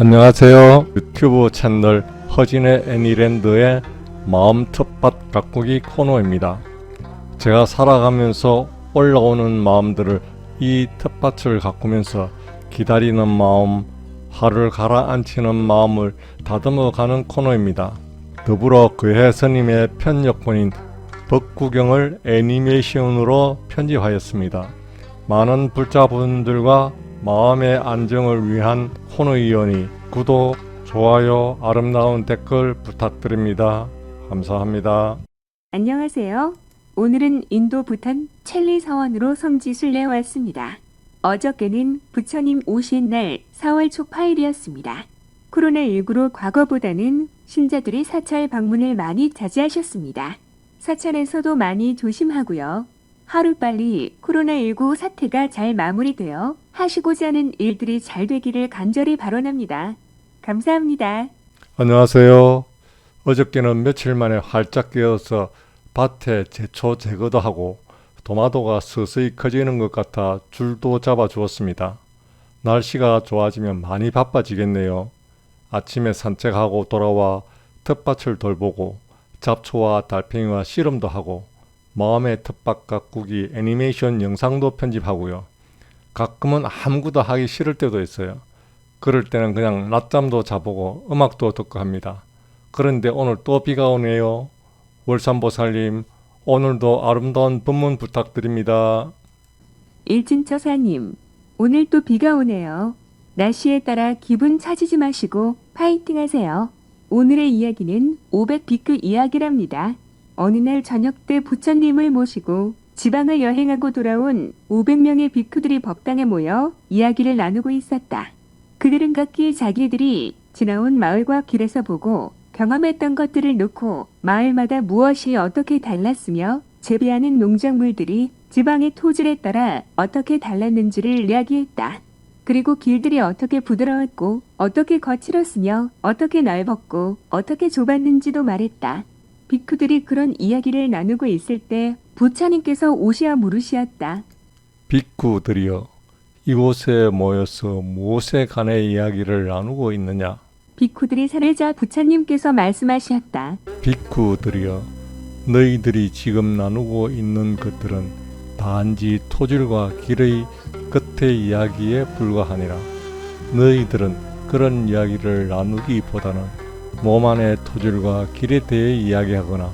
안녕하세요. 유튜브 채널 허진의 애니랜드의 마음 텃밭 가꾸기 코너입니다. 제가 살아가면서 올라오는 마음들을 이 텃밭을 가꾸면서 기다리는 마음, 하루를 가라앉히는 마음을 다듬어 가는 코너입니다. 더불어 그해 스님의 편력본인 법구경을 애니메이션으로 편집하였습니다. 많은 불자분들과 마음의 안정을 위한 코너이오니 구독, 좋아요, 아름다운 댓글 부탁드립니다. 감사합니다. 안녕하세요. 오늘은 인도 부탄 첼리 사원으로 성지 순례 왔습니다. 어저께는 부처님 오신 날 4월 초 8일이었습니다. 코로나19로 과거보다는 신자들이 사찰 방문을 많이 자제하셨습니다. 사찰에서도 많이 조심하고요. 하루빨리 코로나19 사태가 잘 마무리되어 하시고자 하는 일들이 잘 되기를 간절히 바라납니다. 감사합니다. 안녕하세요. 어저께는 며칠 만에 활짝 깨어서 밭에 제초 제거도 하고 도마도가 서서히 커지는 것 같아 줄도 잡아 주었습니다. 날씨가 좋아지면 많이 바빠지겠네요. 아침에 산책하고 돌아와 텃밭을 돌보고 잡초와 달팽이와 씨름도 하고 마음의 텃밭 가꾸기 애니메이션 영상도 편집하고요. 가끔은 아무것도 하기 싫을 때도 있어요. 그럴 때는 그냥 낮잠도 자보고 음악도 듣고 합니다. 그런데 오늘 또 비가 오네요. 월산보살님, 오늘도 아름다운 법문 부탁드립니다. 일진처사님, 오늘 또 비가 오네요. 날씨에 따라 기분 차지지 마시고 파이팅 하세요. 오늘의 이야기는 500 비크 이야기랍니다. 어느 날 저녁 때 부처님을 모시고 지방을 여행하고 돌아온 500명의 비크들이 법당에 모여 이야기를 나누고 있었다. 그들은 각기 자기들이 지나온 마을과 길에서 보고 경험했던 것들을 놓고 마을마다 무엇이 어떻게 달랐으며 재배하는 농작물들이 지방의 토질에 따라 어떻게 달랐는지를 이야기했다. 그리고 길들이 어떻게 부드러웠고 어떻게 거칠었으며 어떻게 넓었고 어떻게 좁았는지도 말했다. 비크들이 그런 이야기를 나누고 있을 때 부처님께서 오시아 물으시었다. 빅구들이여, 이곳에 모여서 무엇에 관해 이야기를 나누고 있느냐? 비쿠들이 살자 부처님께서 말씀하셨다. 빅구들이여, 너희들이 지금 나누고 있는 것들은 단지 토질과 길의 끝의 이야기에 불과하니라. 너희들은 그런 이야기를 나누기보다는 몸 안의 토질과 길에 대해 이야기하거나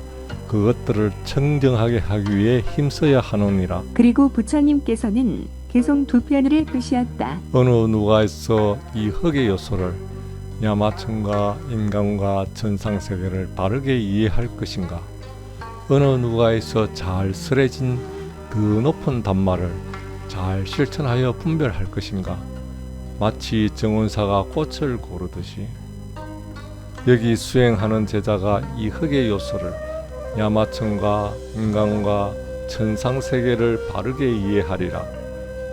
그것들을 청정하게 하기 위해 힘써야 하느니라. 그리고 부처님께서는 계속 두 편을 읽으시었다. 어느 누가에서 이 흙의 요소를 야마천과 인간과 전상세계를 바르게 이해할 것인가? 어느 누가에서 잘 설해진 더 높은 단말을 잘 실천하여 분별할 것인가? 마치 정원사가 꽃을 고르듯이 여기 수행하는 제자가 이 흙의 요소를 야마천과 인간과 천상 세계를 바르게 이해하리라.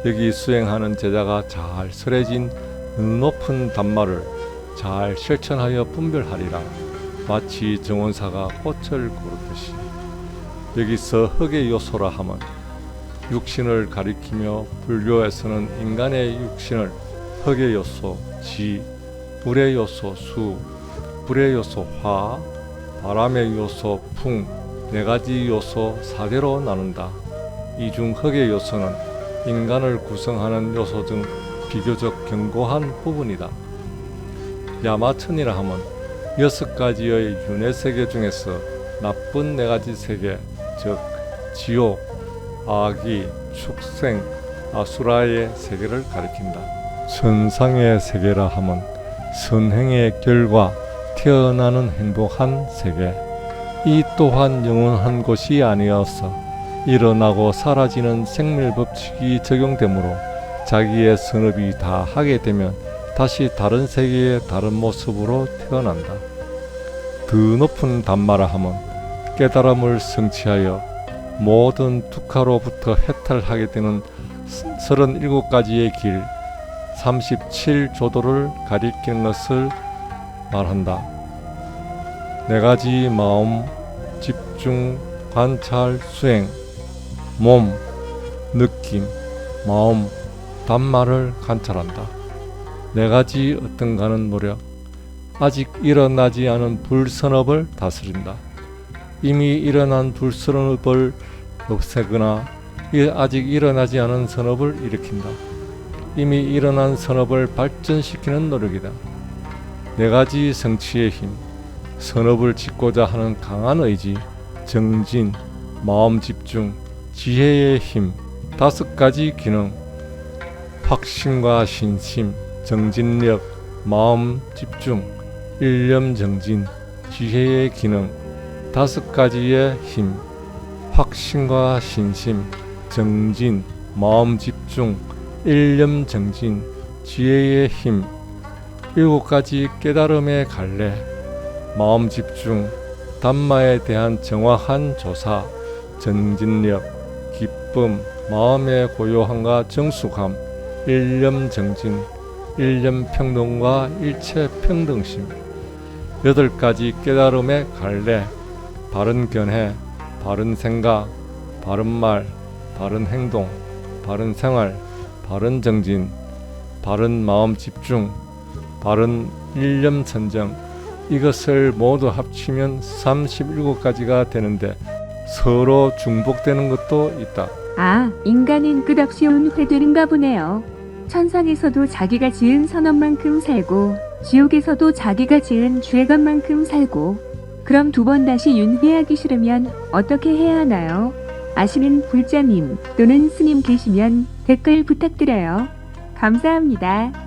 여기 수행하는 제자가 잘 설해진 높은 단말을 잘 실천하여 분별하리라. 마치 정원사가 꽃을 고르듯이 여기서 흙의 요소라 함은 육신을 가리키며 불교에서는 인간의 육신을 흙의 요소 지, 불의 요소 수, 불의 요소 화, 바람의 요소 풍, 네 가지 요소 사대로 나눈다. 이 중 흙의 요소는 인간을 구성하는 요소 중 비교적 견고한 부분이다. 야마천이라 함은 여섯 가지의 윤회 세계 중에서 나쁜 네 가지 세계, 즉 지옥, 아기, 축생, 아수라의 세계를 가리킨다. 선상의 세계라 함은 선행의 결과 태어나는 행복한 세계. 이 또한 영원한 것이 아니어서 일어나고 사라지는 생밀 법칙이 적용되므로 자기의 선업이 다 하게 되면 다시 다른 세계의 다른 모습으로 태어난다. 더 높은 단마라 함은 깨달음을 성취하여 모든 두카로부터 해탈하게 되는 37가지의 길 37조도를 가리키는 것을 말한다. 네 가지 마음, 집중, 관찰, 수행, 몸, 느낌, 마음, 단말을 관찰한다. 네 가지 어떤가는 노력, 아직 일어나지 않은 불선업을 다스린다. 이미 일어난 불선업을 없애거나 이- 아직 일어나지 않은 선업을 일으킨다. 이미 일어난 선업을 발전시키는 노력이다. 네 가지 성취의 힘, 선업을 짓고자 하는 강한 의지, 정진, 마음 집중, 지혜의 힘, 다섯 가지 기능, 확신과 신심, 정진력, 마음 집중, 일념 정진, 지혜의 기능, 다섯 가지의 힘, 확신과 신심, 정진, 마음 집중, 일념 정진, 지혜의 힘, 일곱 가지 깨달음의 갈래, 마음 집중, 담마에 대한 정확한 조사, 정진력, 기쁨, 마음의 고요함과 정숙함, 일념 정진, 일념 평등과 일체 평등심, 여덟 가지 깨달음의 갈래, 바른 견해, 바른 생각, 바른 말, 바른 행동, 바른 생활, 바른 정진, 바른 마음 집중, 바른 일념 선정, 이것을 모두 합치면 37가지가 되는데 서로 중복되는 것도 있다. 아, 인간은 끝없이 운회되는가 보네요. 천상에서도 자기가 지은 선업만큼 살고, 지옥에서도 자기가 지은 죄감만큼 살고, 그럼 두 번 다시 윤회하기 싫으면 어떻게 해야 하나요? 아시는 불자님 또는 스님 계시면 댓글 부탁드려요. 감사합니다.